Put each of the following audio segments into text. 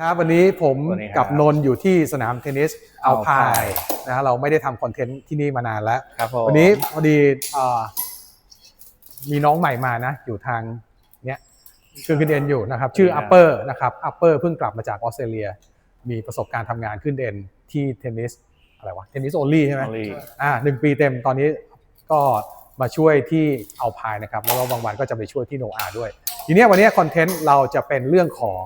ครับวันนี้ผมสวัสดีครับกับนนท์อยู่ที่สนามเทนนิสเอาพาย Alpine นะฮะเราไม่ได้ทำคอนเทนต์ที่นี่มานานแล้วครับผมวันนี้พอดีเอ่อมีน้องใหม่มานะ อยู่ทางเนี้ยขึ้นขึ้นเอ็นอยู่นะครับ ชื่อ Upper นะครับ Upper เพิ่งกลับมาจากออสเตรเลีย มีประสบการณ์ทำงานขึ้นเอ็นที่เทนนิสอะไรวะเทนนิสโอลี่ใช่ไหม Only อ่าหนึ่งปีเต็มตอนนี้ก็มาช่วยที่เอาพายนะครับแล้วก็บางวันก็จะไปช่วยที่โนอาด้วย ทีเนี้ยวันเนี้คอนเทนต์เราจะเป็นเรื่องของ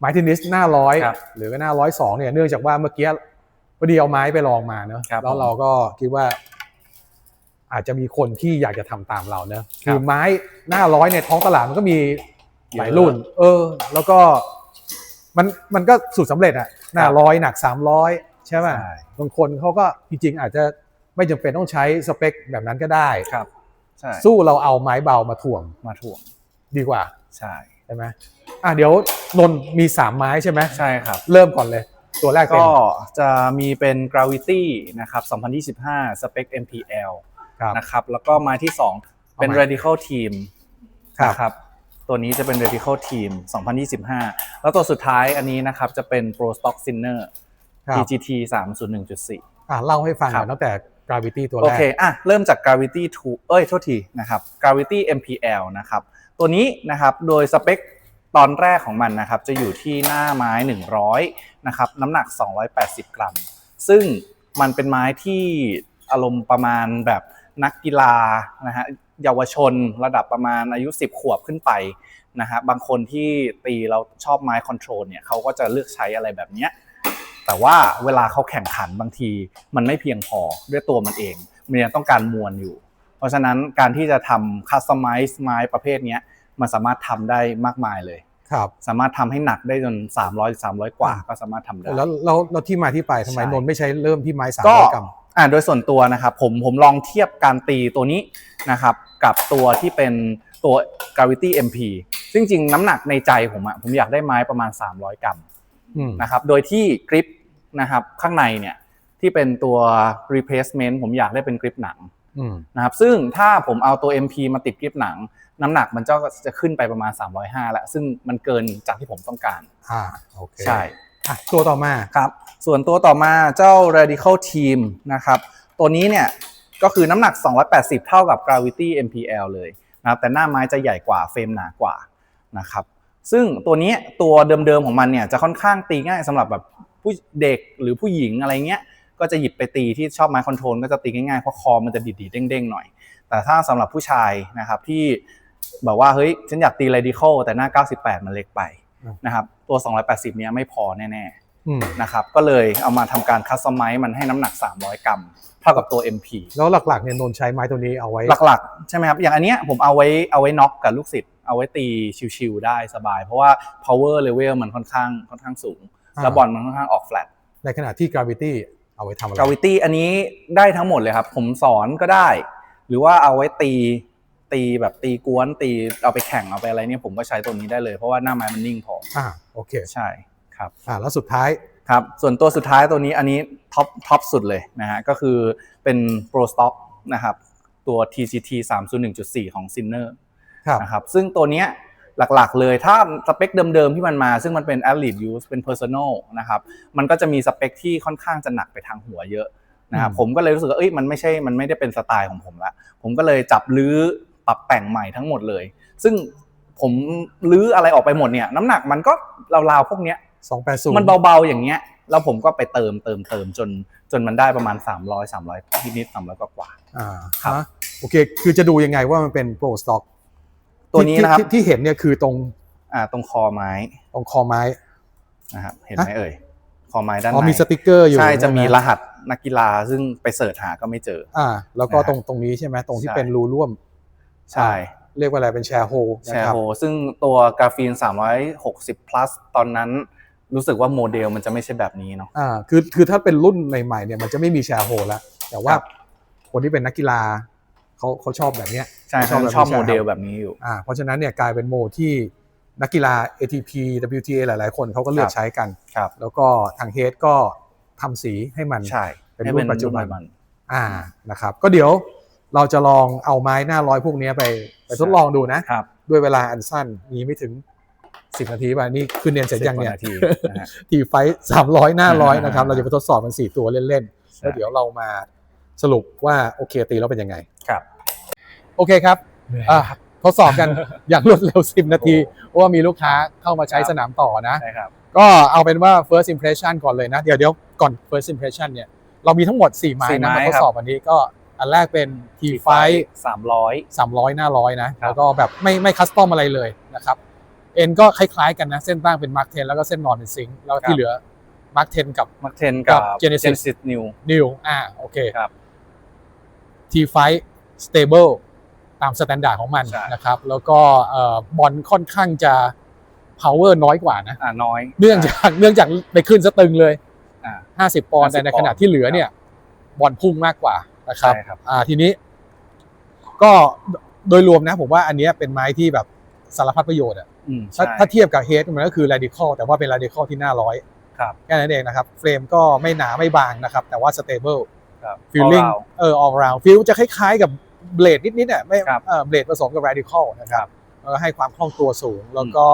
ไม้เทนนิสหน้าร้อยครับหรือว่าหน้าร้อยสองเนี่ยเนื่องจากว่าเมื่อกี้พอดีเอาไม้ไปลองมาเนอะครับแล้วผมเราก็คิดว่า อาจจะมีคนที่อยากจะทำตามเราเนอะครับคือไม้หน้าร้อยในท้องตลาดมันก็มีหลายเยอะรุ่น เออ แล้วก็มันมันก็สุดสำเร็จอะหน้าครับร้อยหนักสามร้อยใช่ไหมใช่บางคนเขาก็จริงๆอาจจะไม่จำเป็นต้องใช้สเปคแบบนั้นก็ได้ครับใช่สู้เราเอาไม้เบามาถ่วงมาถ่วง ดีกว่า ใช่ใช่ไหม อะเดี๋ยวนนท์มีสามไม้ใช่ไหมใช่ครับ เริ่มก่อนเลย ตัวแรกเป็นก็จะมีเป็น gravity นะครับ2025 spec MPL ครับนะครับแล้วก็ไม้ที่ 2 เป็นเอามา radical team ครับนะครับตัวนี้จะเป็น radical team 2025 แล้วตัวสุดท้ายอันนี้นะครับจะเป็น pro stock sinner ครับ PGT 301.4อะเล่าให้ฟังหน่ครัอยบตั้งแต่ gravity ตัวโอแรกเคอะเริ่มจาก gravity 2 เอ้ย โทษทีนะครับ gravity MPL นะครับ ตัวนี้นะครับ โดยสเปค ตอนแรกของมันนะครับจะอยู่ที่หน้าไม้ 100นะครับน้ำหนัก 280 กรัม ซึ่งมันเป็นไม้ที่อารมณ์ประมาณแบบนักกีฬานะฮะเยาวชนระดับประมาณอายุ 10 ขวบขึ้นไปนะฮะบางคนที่ตีเราชอบไม้คอนโทรลเนี่ยเขาก็จะเลือกใช้อะไรแบบเนี้ยแต่ว่าเวลาเขาแข่งขันบางทีมันไม่เพียงพอด้วยตัวมันเอง มันยังต้องการมวลอยู่ เพราะฉะนั้นการที่จะทำคัสตอมไมซ์ไม้ประเภทเนี้ย มันสามารถทำได้มากมายเลยครับสามารถทำให้หนักได้จน 300 300 กว่าก็สามารถทำได้แล้วแล้วแล้วที่มาที่ไปทำไมใช่นนท์ไม่ใช้เริ่มที่ไม้สามก็ร้อยกรัมอ่าโดยส่วนตัวนะครับผมผมลองเทียบการตีตัวนี้นะครับกับตัวที่เป็นตัว gravity MP ซึ่งจริงๆน้ำหนักในใจผมอะผมอยากได้ไม้ประมาณ 300 กรัมอืมนะครับโดยที่กริปนะครับข้างในเนี่ยที่เป็นตัว replacement ผมอยากได้เป็นกริปหนังอืม นะครับซึ่งถ้าผมเอาตัว MP มาติดกริปหนัง น้ำหนักมันก็จะขึ้นไปประมาณ 305 แล้ว ซึ่งมันเกินจากที่ผมต้องการอ่าโอเคใช่อะตัวต่อมาครับส่วนตัวต่อมาเจ้า radical team นะครับตัวนี้เนี่ยก็คือน้ำหนัก 280 เท่ากับ gravity MPL เลยนะครับแต่หน้าไม้จะใหญ่กว่าเฟรมหนากว่านะครับซึ่งตัวนี้ตัวเดิมๆของมันเนี่ยจะค่อนข้างตีง่ายสำหรับแบบผู้เด็กหรือผู้หญิงอะไรเงี้ย ก็จะหยิบไปตีที่ชอบไม้คอนโทรลก็จะตีง่ายๆเพราะคอมันจะดีดๆเด้งๆหน่อย แต่ถ้าสำหรับผู้ชายนะครับที่แบบว่าเฮ้ยฉันอยากตี radical แต่หน้า 98 มันเล็กไปนะครับตัว 280 เนี้ยไม่พอแน่ๆอืมนะครับก็เลยเอามาทำการคัสตอมไมซ์มันให้น้ำหนัก 300 กรัมเท่ากับตัว MP แล้วหลักๆเนี่ยนนท์ใช้ไม้ตัวนี้เอาไว้หลักๆใช่ไหมครับอย่างอันเนี้ยผมเอาไว้เอาไว้น็อกกับลูกศิษย์เอาไว้ตีชิวๆได้สบาย เพราะว่า power level มันค่อนข้างค่อนข้างสูงอ่าแล้วบอลมันค่อนข้างออก flat ในขณะที่ gravity เอาไว้ทำอะไร gravity อันนี้ได้ทั้งหมดเลยครับ ผมสอนก็ได้ หรือว่าเอาไว้ตีตีแบบตีกวนตีเอาไปแข่งเอาไปอะไรเนี่ยผมก็ใช้ตัวนี้ได้เลยเพราะว่าหน้าไม้มันนิ่งพออ่าโอเคใช่ครับอ่าแล้วสุดท้ายครับส่วนตัวสุดท้ายตัวนี้อันนี้ท็อปท็อปสุดเลยนะฮะก็คือเป็น Pro Stock นะครับตัว TCT 301.4 ของ Sinner ครับนะครับซึ่งตัวเนี้ย หลักๆ เลยถ้าสเปคเดิมๆที่มันมา ซึ่งมันเป็น Elite Use เป็น Personal นะครับมันก็จะมีสเปคที่ค่อนข้างจะหนักไปทางหัวเยอะนะครับอืมผมก็เลยรู้สึกว่าเอ้ยมันไม่ใช่มันไม่ได้เป็นสไตล์ของผมละผมก็เลยจับลื้อปรับแต่งใหม่ทั้งหมดเลย ซึ่งผมลื้ออะไรออกไปหมดเนี่ยน้ำหนักมันก็ราวๆพวกเนี้ย280มันเบาๆอย่างเงี้ยแล้วผมก็ไปเติมเติมเติมจนจนมันได้ประมาณ 300 300นิดๆ300กว่าอ่าครับฮะโอเค คือจะดูยังไงว่ามันเป็น pro stock ๆตั วนี้นะครับที่ที่ที่เห็นเนี่ยคือตรงอ่าตรงคอไม้ตรงคอไม้นะครับเห็นไหมเอ่ยคอไม้ด้านอ๋อในมีสติกเกอร์อยู่ใช่จะมีไหรหัสนักกีฬาซึ่งไปเสิร์ชหาก็ไม่เจอ อ่า แล้วก็นะฮะตรงตรงนี้ใช่ไหมตรงที่ใช่เป็นรูร่วม ใช่เรียกว่าอะไรเป็นแชร์โฮแชร์โฮซึ่งตัวกราฟีน 360 plus ตอนนั้นรู้สึกว่าโมเดลมันจะไม่ใช่แบบนี้เนาะอ่าคือคือถ้าเป็นรุ่นใหม่ๆเนี่ยมันจะไม่มีแชร์โฮแล้ว แต่ว่าครับคนที่เป็นนักกีฬา เขาเขาชอบแบบเนี้ยใช่ชอบแบบชอบมีโมเดลแชร์แบบนี้อยู่อ่าเพราะฉะนั้นเนี่ยกลายเป็นโมที่นักกีฬา ATP WTA หลาย ๆ คนเขาก็เลือกครับใช้กันครับแล้วก็ทางเฮดก็ทำสีให้มันใช่เป็นให้รุ่นปัจจุบันมันอ่านะครับ ก็เดี๋ยวเราจะลองเอาไม้หน้าร้อยพวกเนี้ยไปไปทดลองดูนะครับด้วยเวลาอันสั้นมีไม่ถึงสิบนาทีป่ะนี่ขึ้นเรียนเสร็จยังเนี่ย10กว่านาทีนะฮะทีไฟสามร้อยหน้าร้อยอ่านนะครับ เราจะไปทดสอบมันสี่ตัวเล่น ๆ แล้วเดี๋ยวเรามาสรุปว่าโอเคตีแล้วเป็นยังไงครับ โอเคครับอะทดสอบกัน อย่างรวดเร็ว 10 นาทีเพราะว่ามีลูกค้าเข้ามาใช้ครับสนามต่อนะ ใช่ครับ ก็เอาเป็นว่า first impression ก่อนเลยนะ เดี๋ยวเดี๋ยวก่อน first impression เนี่ย เรามีทั้งหมด 4 ไม้สี่นะไม้มาทดสอบวันนี้ก็อันแรกเป็น T ไฟสามร้อย 300 หน้าร้อยนะ ครับ แล้วก็แบบไม่ไม่คัสตอมอะไรเลยนะครับ เอ็นก็คล้ายๆกันนะ เส้นตั้งเป็นมาร์คเทนแล้วก็เส้นนอนเป็นซิงค์แล้วที่เหลือมาร์คเทนกับ มักเทนกับกับ Genesis Genesis New นิวอ่าโอเค ครับ T5 stable ตามสแตนดาร์ดของมันใช่ นะครับ แล้วก็เอ่อบอลค่อนข้างจะ power น้อยกว่านะ อ่าน้อย เนื่องจากเนื่องจากไปขึ้นสตึงเลย อ่า50 ปอนด์50แต่ในขณะที่เหลือเนี่ย บอลพุ่งมากกว่านะครับ ใช่ครับ อ่าทีนี้ ก็โดยรวมนะ ผมว่าอันเนี้ยเป็นไม้ที่แบบสารพัดประโยชน์อะอืมถ้าใช่ ถ้าเทียบกับเฮดมันก็คือ radical แต่ว่าเป็น radical ที่หน้าร้อยครับ แค่นั้นเองนะครับ เฟรมก็ไม่หนาไม่บางนะครับ แต่ว่า stable ครับ feeling All round เออ all round feel จะคล้ายๆกับ เบลดนิดๆอะไม่ครับเออเบลดผสมกับ radical นะครับแล้วก็ให้ความคล่องตัวสูง แล้วก็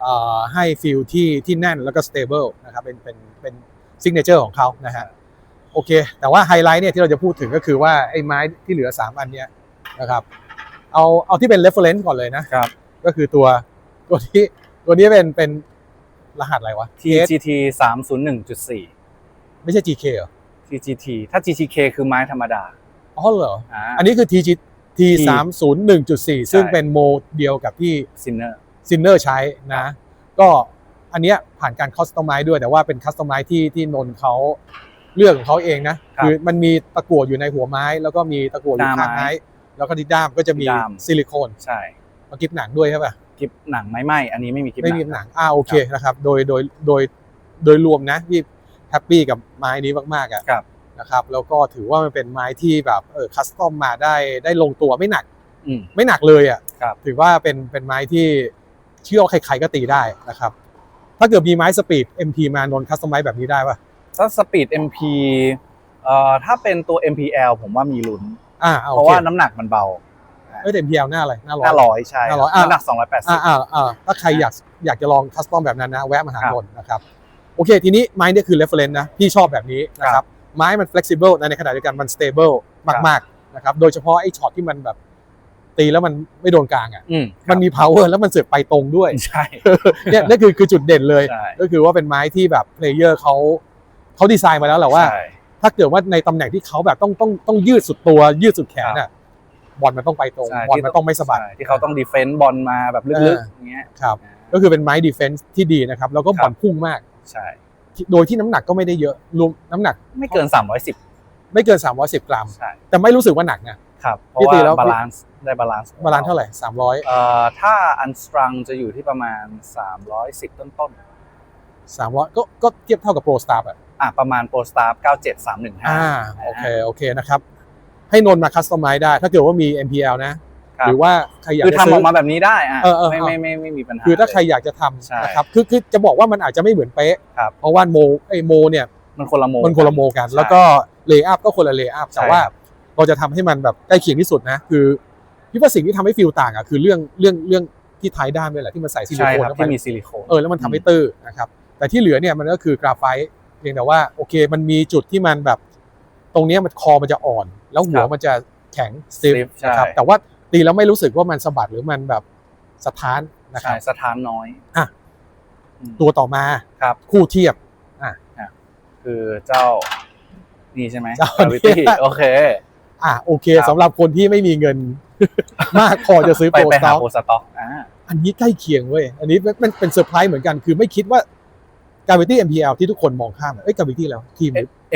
เอ่อให้ฟีลที่ที่แน่นแล้วก็ stable นะครับเป็นเป็นเป็น signature ของเขานะฮะโอเค แต่ว่าไฮไลท์เนี่ยที่เราจะพูดถึงก็คือว่าไอ้ไม้ที่เหลือ 3 อันเนี้ยนะครับเอาเอาที่เป็น reference ก่อนเลยนะครับ ก็คือตัวตัวที่ตัวนี้เป็นเป็นรหัสอะไรวะ TS TGT สามศูนย์หนึ่งจุดสี่ไม่ใช่ GK เหรอ TGT ถ้า GTK คือไม้ธรรมดา อ๋อเหรออ่าอันนี้คือ TG T 3 0 1 4ซึ่งเป็นโมเดียวกับที่ซินเนอร์ซินเนอร์ใช้นะ ก็อันเนี้ยผ่านการคัสตอมไมซ์ด้วยแต่ว่าเป็นคัสตอมไมซ์ที่ที่นนท์เขาเลือกของเขาเองนะคือมันมีตะกั่วอยู่ในหัวไม้ แล้วก็มีตะกั่วอยู่ข้างไม้แล้วก็ที่ด้ามก็จะมีซิลิโคนใช่มากิบหนังด้วยใช่ป่ะกิบหนังไม่ไหมอันนี้ไม่มีกิบไม่หนัมีงหนังอ่าโอเคนะครับ โดยโดยโดยโดยรวมนะที่แฮปปี้กับไม้นี้มากๆอะครับ นะครับแล้วก็ถือว่ามันเป็นไม้ที่แบบเออคัสตอมมาได้ได้ลงตัวไม่หนักอืมไม่หนักเลยอะครับถือว่าเป็นเป็นไม้ที่เชื่อว่าใครๆก็ตีได้นะครับ ถ้าเกิดมีไม้สปีด MP มานนคัสตอมไมซ์แบบนี้ได้ป่ะถ้าสปีด MP เอ่อถ้าเป็นตัว MPL ผมว่ามีลุ้นอ่าเพโอราะเคว่าน้ำหนักมันเบาเอ้ยแต่ MPL หน้าอะไรหน้าร้อหน้ายร้อยใช่หน้าร้อยอะน้ำหนักอ่า280อ่าอ่าถ้าใครอยากอยากจะลองคัสตอมแบบนั้นนะแวะมาหาครับนนนะครับโอเค ทีนี้ไม้เนี่ยคือ reference นะพี่ชอบแบบนี้นะครับ ไม้มัน flexible นะในขณะเดียวกันมัน stable มากๆนะครับ โดยเฉพาะไอ้ช็อตที่มันแบบตีแล้วมันไม่โดนกลางอะ อืมมันมี power แล้วมันเสือกไปตรงด้วย ใช่เนี่ยนั่นคือคือจุดเด่นเลย ใช่ก็คือว่าเป็นไม้ที่แบบเพลเยอร์เขาเขาดีไซน์มาแล้วแหละว่า ใช่ ถ้าเกิดว่าในตำแหน่งที่เขาแบบต้องต้องต้องยืดสุดตัว ยืดสุดแขนน่ะบอลมันต้องไปตรงใช่บอลมันต้องไม่สะบัด ใช่ที่เขาต้องดีเฟนต์บอลมาแบบลึเอกอๆอย่างเงี้ยครับ ก็คือเป็นไม้ดีเฟนส์ที่ดีนะครับ แล้วก็ครับบอลพุ่งมาก ใช่ที่ โดยที่น้ำหนักก็ไม่ได้เยอะรวมน้ำหนักไม่เกิน 310 ไม่เกิน 310 กรัม ใช่ แต่ไม่รู้สึกว่าหนักนะ ครับ เพราะพี่ว่าตีแล้วบาลานซ์ได้บาลานซ์บาลานซ์เท่าไหร่ 300 เอ่อถ้าอันสตรังจะอยู่ที่ประมาณ 310 ต้นต้น300ก็ก็เทียบเท่ากับโปรสตาร์อะๆอะประมาณโปรสตาร์97315 อ่าโอเคโอเคนะครับ ให้นนท์มาคัสตอมไมซ์ได้ ถ้าเกิดว่ามี MPL นะครับ หรือว่าใครอยากคือจะทำซื้ออกมาแบบนี้ได้อะเออเออไม่เออไม่ไม่ไม่มีปัญหาคือถ้าใครเลยอยากจะทใช่ำนะครับคือคือจะบอกว่ามันอาจจะไม่เหมือนเป๊ะครับเพราะว่าโมไอโมเนี่ยมันคนละโมมันคนละโมกันใช่แล้วก็เลย์อัพก็คนละเลย์อัพใช่แต่ว่าครับเราจะทำให้มันแบบใกล้เคียงที่สุดนะคือพี่ว่าสิ่งที่ทำให้ฟิลต่างอะคือเรื่องเรื่องเรื่องที่ท้ายด้ามนี่แหละที่มันใส่ซิลิใช่โคนครับเข้าไปที่มีซิลิโคนเออแล้วมันทำให้ตื้อนะครับแต่ที่เหลือเนี่ยมันก็คือกราไฟต์เพียงแต่ว่าโอเคมันมีจุดที่มันแบบ ตรงเนี้ยมันคอมันจะอ่อน แล้วหัวมันจะแข็งสติฟ stiff ใช่นะครับแต่ว่า ตีแล้วไม่รู้สึกว่ามันสะบัดหรือมันแบบสะท้านนะคใช่รับสถานน้อยอะอืมตัวต่อมาครับคู่เทียบคือเจ้านี่ใช่ไหมเจ้า Gravity เนี่ยโอเค อะโอเคครับสำหรับคนที่ไม่มีเงิน มากพอจะซื้อไปโปรไปสหาต็อกโปรสต็อกอ่าอันนี้ใกล้เคียงเว้ยอันนี้มันมันเป็นเซอร์ไพรส์เหมือนกันคือไม่คิดว่า Gravity MPL ที่ทุกคนมองข้ามอะเอ้ย Gravity แล้วทีม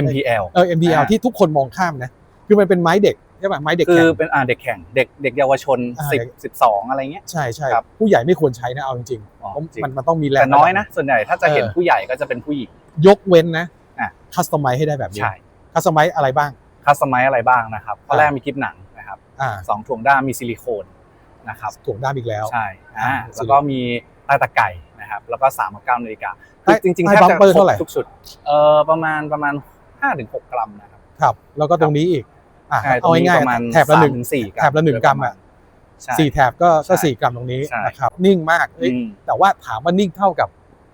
MPL เออ MPL อ่าที่ทุกคนมองข้ามนะ คือมันเป็นไม้เด็ก ใช่ป่ะไม้เด็กคืแข็องเป็นอ่าเด็กแข่งเด็กเด็กเยาวชนอ่าสิบเด็ก สิบสองอะไรเงี้ย ใช่ใช่ครับ ผู้ใหญ่ไม่ควรใช้นะเอาจริงๆอ๋อเพราะจริงมันมันต้องมีแรง แต่น้อยนะ ส่วนใหญ่ถ้าจะเห็นเออ ผู้ใหญ่ก็จะเป็นผู้หญิง ยกเว้นนะอะ คัสตอมไมให้ได้แบบนี้ใช่คัสตอมไมอะไรบ้าง คัสตอมไมอะไรบ้างนะครับข้ออ่าแรกมีกิฟหนังนะครับอ่าสองถ่วงด้ามมีซิลิโคนนะครับถ่วงด้ามอีกแล้ว ใช่อ่าอ่าแล้วก็มีใต้ตะไก่นะครับแล้วก็สามกับเก้านาฬิกาใต้คือจริงๆใต้แทบบัมจะเปอร์เท่าไหร่ คบทุกชุดเอ่อประมาณประมาณห้าถึงหกกรัมนะครับ ครับ แล้วก็ตรงนี้อีก อะใช่ตรเอางนี้ง่ายประมาณๆแถบละหนึ่งสามถึงสี่กรัมแถบละหนึ่งกรัมอะใช่สี่แถบก็ก็ใช่สี่กรัมตรงนี้ใช่นะครับนิ่งมากเอ้ยอืมแต่ว่าถามว่านิ่งเท่ากับ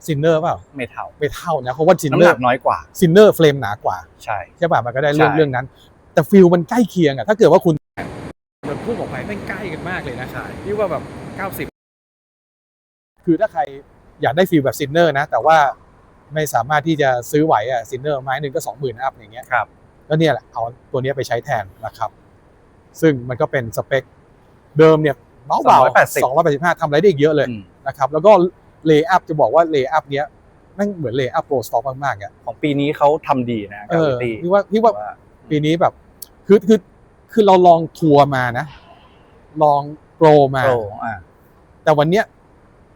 ซินเนอร์เปล่าไม่เท่าไม่เท่านะเพราะว่าซินน้ำเนอหนัร์กน้อยกว่าซินเนอร์เฟรมหนากว่าใช่ใช่ป่ะมันก็ได้เรื่องใช่เรื่องนั้น แต่ฟิลมันใกล้เคียงอะถ้าเกิดว่าคุณมันพุ่งออกไปแม่งใกล้กันมากเลยนะใช่นี่ว่าแบบ90คือถ้าใครอยากได้ฟิลแบบซินเนอร์นะ แต่ว่าไม่สามารถที่จะซื้อไหวอะซินเนอร์ไม้หนึ่งก็สองหมื่นอัพอย่างเงี้ยครับ ก็เนี่ยแหละเอาตัวเนี้ยไปใช้แทนนะครับ ซึ่งมันก็เป็นสเปคเดิมเนี่ยเบาๆ280สองร้อยแปดสิบห้าทำอะไรได้อีกเยอะเลยอืมนะครับ แล้วก็เลย์อัพจะบอกว่าเลย์อัพเนี้ยแม่งเหมือนเลย์อัพโปรสต็อกมากๆอะของปีนี้เขาทำดีนะเออ Gravity พี่ว่าพี่ว่าว่าปีนี้แบบ คือคือคือเราลองทัวร์มานะ ลองโปรมาโปรอ่าแต่วันเนี้ย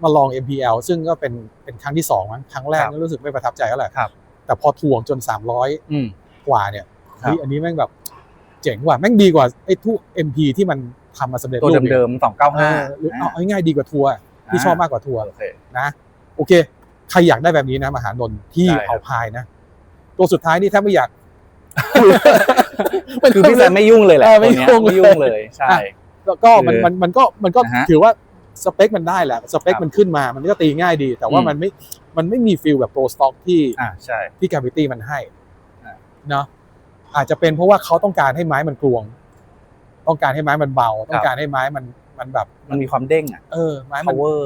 มาลอง MPL ซึ่งก็เป็นเป็นครั้งที่สองมั้งครั้งแรกครับก็รู้สึกไม่ประทับใจเท่าไหร่ครับแต่พอทวงจน300อืมกว่าเนี่ย ครับ เฮ้ยอันนี้แม่งแบบเจ๋งว่ะแม่งดีกว่าไอ้ทุก MP ที่มันทำมาสำเร็จตัวรูปอีกเดิมๆสองเก้าเอห้าอหรือเอาเอาง่ายๆดีกว่าทัวร์ที่ชอบมากกว่าทัวร์ โอเค นะโอเค ใครอยากได้แบบนี้นะมาหานนท์ที่ได้ครับ เอาพายนะ ตัวสุดท้ายนี่ถ้าไม่อยาก คือพี่แซมไม่ยุ่งเลยแหละเออไม่ตัวเนี้ยุ่งเลย ไม่ยุ่งเลย ใช่ แล้วก็มันคือมันมันก็มันก็นะฮะถือว่าสเปคมันได้แหละสเปคครับมันขึ้นมา มันก็ตีง่ายดี แต่ว่าอืม มันไม่มันไม่มีฟิลแบบโปรสต็อกที่อ่าใช่ ที่กาวิตี้มันให้อ่า เนาะ อาจจะเป็นเพราะว่าเขาต้องการให้ไม้มันกลวง ต้องการให้ไม้มันเบา ต้องการให้ไม้มันมันแบบมันมีความเด้งอะเออไม้มัน power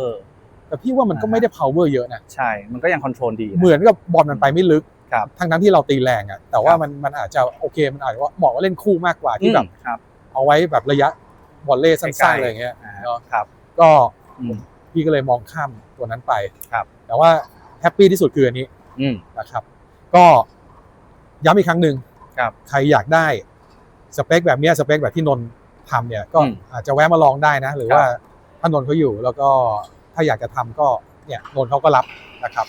แต่พี่ว่ามันก็อ่าฮะไม่ได้ power เยอะนะใช่ มันก็ยังคอนโทรลดีนะเหมือนกับบอลมันไปไม่ลึกครับทั้งทั้งๆที่เราตีแรงอะ แต่ว่าครับมันมันอาจจะโอเค มันอาจจะว่าเหมาะว่าเล่นคู่มากกว่าที่แบบอืมครับเอาไว้แบบระยะบอลเล่สั้ใกล้นๆๆอะไรอย่างเงี้ยอ่าเนาะครับ ก็อืมพี่ก็เลยมองข้ามตัวนั้นไปครับ แต่ว่าแฮปปี้ที่สุดคืออันนี้อืมนะครับ ก็ย้ำอีกครั้งหนึ่ง ครับใครอยากได้สเปคแบบเนี้ยสเปคแบบที่นนท์ทำเนี่ยก็อืมอาจจะแวะมาลองได้นะ หรือครับ ว่าถ้านนท์เขาอยู่แล้วก็ถ้าอยากจะทำก็เนี่ยนนท์เขาก็รับนะครับ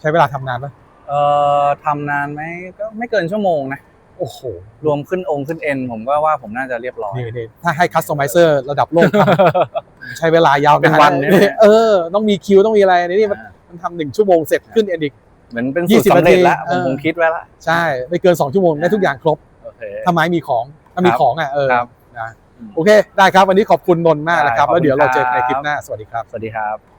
ใช้เวลาทำนานไหมเอ่อทำนานไหมก็ไม่เกินชั่วโมงนะ โอ้โห รวมขึ้นองค์ขึ้นเอ็นผมก็ว่าผมน่าจะเรียบร้อย นี่นี่ถ้าให้คัสตอมไมเซอร์ระดับโลกทำ ใช้เวลายาวเป็นวันเนี่ย เออ ต้องมีคิวต้องมีอะไรนี่มันอ่ามันทำหนึ่งชั่วโมงเสร็จขึ้นเอ็นอีก เหมือนเป็นสูตร20สำเร็จแล้วนาทีผมเออผมคิดไว้ละใช่ไม่เกิน2ชั่วโมงได้ทุกอย่างครบโอเคถ้าไม้มีของถ้ามีครับของอะเออครับนะโอเค ได้ครับ วันนี้ขอบคุณนนท์มากนะครับได้แล้วเดี๋ยวเราเจอกันในขอบคคุลิณปครับหน้า สวัสดีครับ สวัสดีครับ